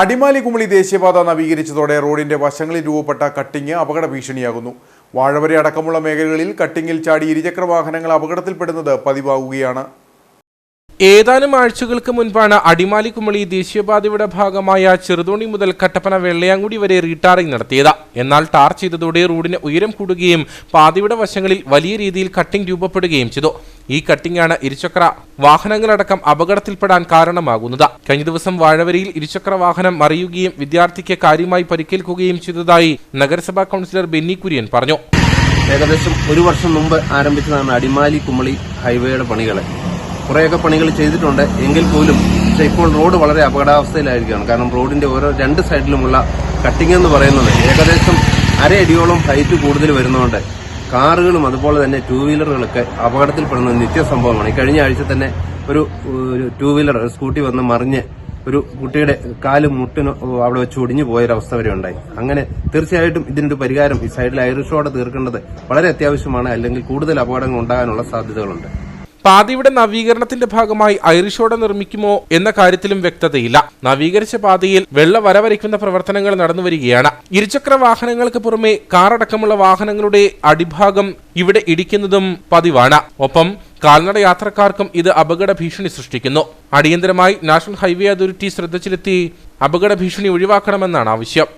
അടിമാലി കുമളി ദേശീയപാത നവീകരിച്ചതോടെ റോഡിന്റെ വശങ്ങളിൽ രൂപപ്പെട്ട കട്ടിങ് അപകട ഭീഷണിയാകുന്നു. വാഴവരെ അടക്കമുള്ള മേഖലകളിൽ കട്ടിങ്ങിൽ ചാടി ഇരുചക്ര വാഹനങ്ങൾ അപകടത്തിൽപ്പെടുന്നത് പതിവാകുകയാണ്. ഏതാനും ആഴ്ചകൾക്ക് മുൻപാണ് അടിമാലി കുമളി ദേശീയപാതയുടെ ഭാഗമായ ചെറുതോണി മുതൽ കട്ടപ്പന വെള്ളയാങ്കുടി വരെ റീടാറിംഗ് നടത്തിയത്. എന്നാൽ ടാർ ചെയ്തതോടെ റോഡിന് ഉയരം കൂടുകയും പാതയുടെ വശങ്ങളിൽ വലിയ രീതിയിൽ കട്ടിംഗ് രൂപപ്പെടുകയും ചെയ്തു. ഈ കട്ടിംഗാണ് ഇരുചക്ര വാഹനങ്ങളടക്കം അപകടത്തിൽപ്പെടാൻ കാരണമാകുന്നത്. കഴിഞ്ഞ ദിവസം വാഴവരിയിൽ ഇരുചക്ര വാഹനം മറിയുകയും വിദ്യാർത്ഥിക്ക് കാര്യമായി പരിക്കേൽക്കുകയും ചെയ്തതായി നഗരസഭാ കൗൺസിലർ ബെന്നി കുര്യൻ പറഞ്ഞു. ഏകദേശം ഒരു വർഷം മുമ്പ് ആരംഭിച്ചതാണ് അടിമാലി കുമളി ഹൈവേയുടെ പണികൾ കുറേയൊക്കെ പണികൾ ചെയ്തിട്ടുണ്ട്. എങ്കിൽ പോലും പക്ഷേ ഇപ്പോൾ റോഡ് വളരെ അപകടാവസ്ഥയിലായിരിക്കുകയാണ്. കാരണം റോഡിന്റെ ഓരോ രണ്ട് സൈഡിലുമുള്ള കട്ടിംഗ് എന്ന് പറയുന്നത് ഏകദേശം അരയടിയോളം ഹൈറ്റ് കൂടുതൽ വരുന്നതുകൊണ്ട് കാറുകളും അതുപോലെ തന്നെ ടൂ വീലറുകളൊക്കെ അപകടത്തിൽപ്പെടുന്ന നിത്യ സംഭവമാണ്. ഈ കഴിഞ്ഞ ആഴ്ച തന്നെ ഒരു ടൂ വീലർ സ്കൂട്ടി വന്ന് മറിഞ്ഞ് ഒരു കുട്ടിയുടെ കാൽ മുട്ടിന് അവിടെ വെച്ച് ഒടിഞ്ഞു പോയൊരവസ്ഥ വരെ ഉണ്ടായി. അങ്ങനെ തീർച്ചയായിട്ടും ഇതിനൊരു പരിഹാരം ഈ സൈഡിൽ ഐറിഷോടെ തീർക്കേണ്ടത് വളരെ അത്യാവശ്യമാണ്. അല്ലെങ്കിൽ കൂടുതൽ അപകടങ്ങൾ ഉണ്ടാകാനുള്ള സാധ്യതകളുണ്ട്. പാതയുടെ നവീകരണത്തിന്റെ ഭാഗമായി ഐറിഷോടെ നിർമ്മിക്കുമോ എന്ന കാര്യത്തിലും വ്യക്തതയില്ല. നവീകരിച്ച പാതയിൽ വെള്ള വര വരയ്ക്കുന്ന പ്രവർത്തനങ്ങൾ നടന്നുവരികയാണ് ഇരുചക്ര വാഹനങ്ങൾക്ക് പുറമെ കാറടക്കമുള്ള വാഹനങ്ങളുടെ അടിഭാഗം ഇവിടെ ഇടിക്കുന്നതും പതിവാണ്. ഒപ്പം കാൽനട യാത്രക്കാർക്കും ഇത് അപകട ഭീഷണി സൃഷ്ടിക്കുന്നു. അടിയന്തരമായി നാഷണൽ ഹൈവേ അതോറിറ്റി ശ്രദ്ധ ചെലുത്തി അപകട ഭീഷണി ഒഴിവാക്കണമെന്നാണ് ആവശ്യം.